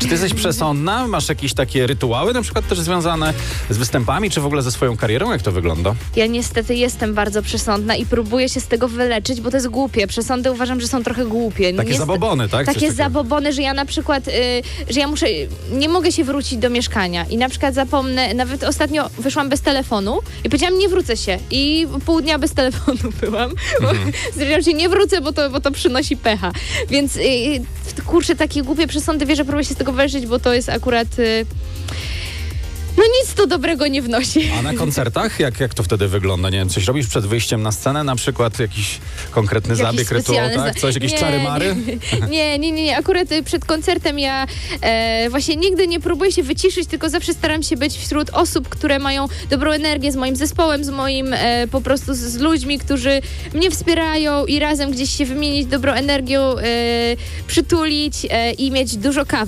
Czy ty jesteś przesądna? Masz jakieś takie rytuały na przykład też związane z występami, czy w ogóle ze swoją karierą? Jak to wygląda? Ja niestety jestem bardzo przesądna i próbuję się z tego wyleczyć, bo to jest głupie. Przesądy uważam, że są trochę głupie. Takie Niest- zabobony, tak? Takie zabobony, że ja na przykład, y, że ja muszę, nie mogę się wrócić do mieszkania i na przykład zapomnę, nawet ostatnio wyszłam bez telefonu i powiedziałam, nie wrócę się i pół dnia bez telefonu byłam. Mhm. Się, nie wrócę, bo to, bo to przynosi pecha. Więc y, y, kurczę, takie głupie przesądy, wiesz, że próbuję się z tego wyleczyć, bo to jest akurat... Y, no nic to dobrego nie wnosi. A na koncertach? Jak, jak to wtedy wygląda? Nie wiem, coś robisz przed wyjściem na scenę na przykład? Jakiś konkretny Jakiś zabieg, rytuał, tak? Coś, jakieś Nie, czary-mary? Nie, nie, nie, nie. Akurat y, przed koncertem ja e, właśnie nigdy nie próbuję się wyciszyć, tylko zawsze staram się być wśród osób, które mają dobrą energię z moim zespołem, z moim e, po prostu z, z ludźmi, którzy mnie wspierają i razem gdzieś się wymienić dobrą energią, e, przytulić e, i mieć dużo kawy.